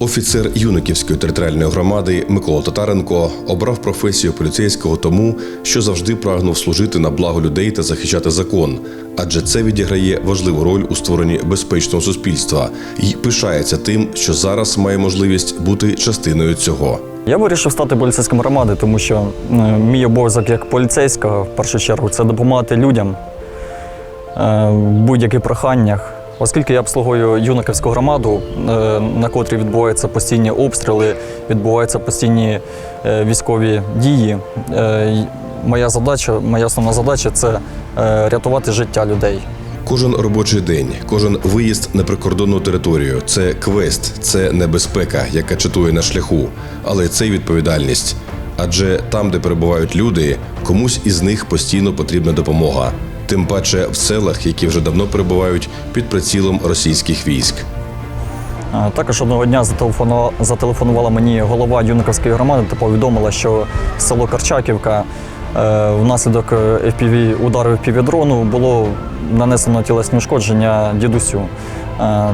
Офіцер Юниківської територіальної громади Микола Татаренко обрав професію поліцейського тому, що завжди прагнув служити на благо людей та захищати закон, адже це відіграє важливу роль у створенні безпечного суспільства і пишається тим, що зараз має можливість бути частиною цього. Я вирішив стати поліцейським громади, тому що е, мій обов'язок як поліцейського в першу чергу це допомагати людям е, в будь-яких проханнях. Оскільки я обслуговую юнаковську громаду, е, на котрій відбуваються постійні обстріли, відбуваються постійні е, військові дії. е, Моя задача, моя основна задача це рятувати життя людей. Кожен робочий день, кожен виїзд на прикордонну територію це квест, це небезпека, яка чатує на шляху, але це й відповідальність. Адже там, де перебувають люди, комусь із них постійно потрібна допомога. Тим паче в селах, які вже давно перебувають під прицілом російських військ. Е, Також одного дня зателефонувала, мені голова Юниковської громади та повідомила, що село Карчаківка е, внаслідок FPV, удару FPV-дрону було нанесено тілесні ушкодження дідусю. Е,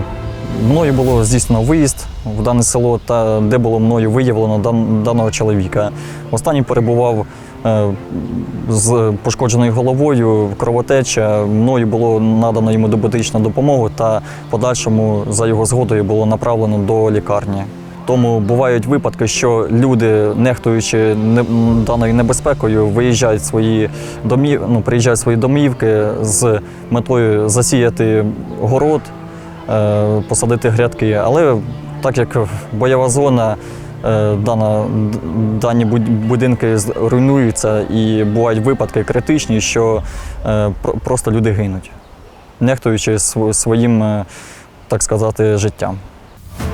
Мною було здійснено виїзд в дане село, та де було мною виявлено даного чоловіка. Останній перебував е, з пошкодженою головою, кровотеча. Мною було надано йому домедичну допомогу та в подальшому за його згодою було направлено до лікарні. Тому бувають випадки, що люди, нехтуючи даною небезпекою, виїжджають свої домів, ну, приїжджають свої домівки з метою засіяти город, е, посадити грядки. Але так як бойова зона, е, дана, д- дані будинки руйнуються і бувають випадки критичні, що е, про- просто люди гинуть, нехтуючи своїм, е, так сказати, життям.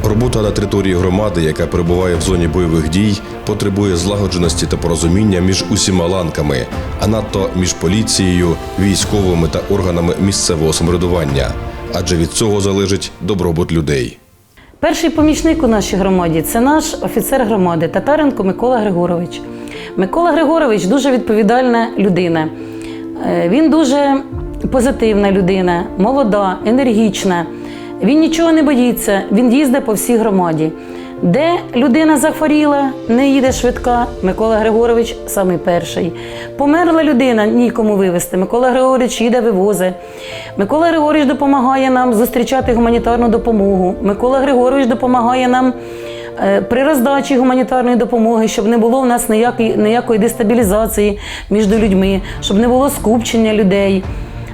Робота на території громади, яка перебуває в зоні бойових дій, потребує злагодженості та порозуміння між усіма ланками, а надто між поліцією, військовими та органами місцевого самоврядування. Адже від цього залежить добробут людей. Перший помічник у нашій громаді це наш офіцер громади Татаренко Микола Григорович. Микола Григорович дуже відповідальна людина. Е, Він дуже позитивна людина, молода, енергічна. Він нічого не боїться, він їздить по всій громаді. Де людина захворіла, не їде швидка, Микола Григорович самий перший. Померла людина, нікому вивезти. Микола Григорович їде, вивозить. Микола Григорович допомагає нам зустрічати гуманітарну допомогу. Микола Григорович допомагає нам е, при роздачі гуманітарної допомоги, щоб не було в нас ніякої, ніякої дестабілізації між людьми, щоб не було скупчення людей.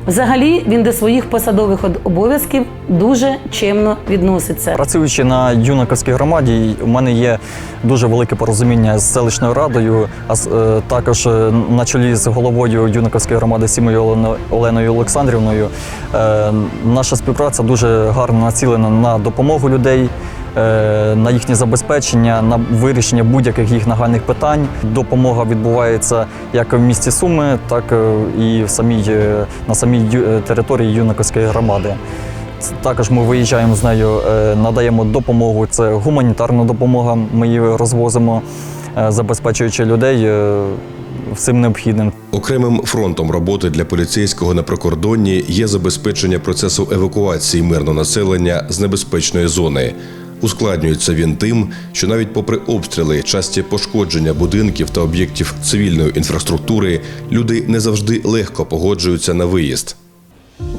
Взагалі він до своїх посадових обов'язків дуже чемно відноситься. Працюючи на юнаковській громаді, у мене є дуже велике порозуміння з селищною радою, а е, також е, на чолі з головою юнаковської громади Сімою Олено- Оленою Олександрівною. Е, Наша співпраця дуже гарно націлена на допомогу людей. Е, На їхнє забезпечення, на вирішення будь-яких їх нагальних питань. Допомога відбувається як в місті Суми, так е, і в самій, е, на самій території юнаковської громади. Також ми виїжджаємо з нею, надаємо допомогу. Це гуманітарна допомога. Ми її розвозимо, забезпечуючи людей всім необхідним. Окремим фронтом роботи для поліцейського на прикордонні є забезпечення процесу евакуації мирного населення з небезпечної зони. Ускладнюється він тим, що навіть попри обстріли, часті пошкодження будинків та об'єктів цивільної інфраструктури, люди не завжди легко погоджуються на виїзд.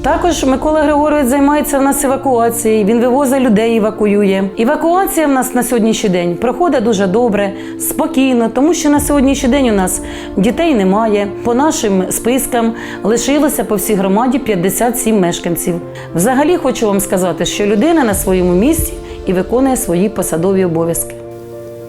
Також Микола Григорович займається в нас евакуацією. Він вивозить людей, евакуює. Евакуація в нас на сьогоднішній день проходить дуже добре, спокійно, тому що на сьогоднішній день у нас дітей немає. По нашим спискам лишилося по всій громаді 57 мешканців. Взагалі хочу вам сказати, що людина на своєму місці і виконує свої посадові обов'язки.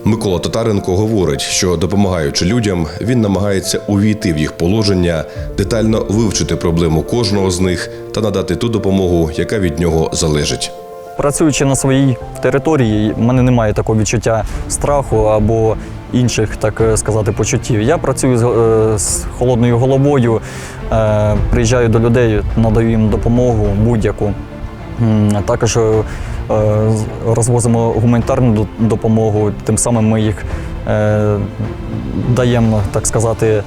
Микола Татаренко говорить, що допомагаючи людям, він намагається увійти в їх положення, детально вивчити проблему кожного з них та надати ту допомогу, яка від нього залежить. Працюючи на своїй території, в мене немає такого відчуття страху або інших, так е, сказати, почуттів. Я працюю з, е, з холодною головою, е, приїжджаю до людей, надаю їм допомогу будь-яку. Також е, розвозимо гуманітарну допомогу, тим самим ми їх е, даємо, так сказати,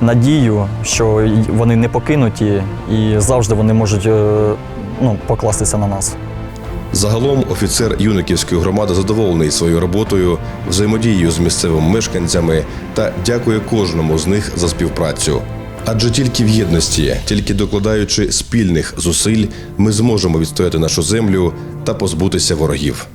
надію, що вони не покинуті і завжди вони можуть е, ну, покластися на нас. Загалом офіцер юниківської громади задоволений своєю роботою, взаємодією з місцевими мешканцями та дякує кожному з них за співпрацю. Адже тільки в єдності, тільки докладаючи спільних зусиль, ми зможемо відстояти нашу землю та позбутися ворогів.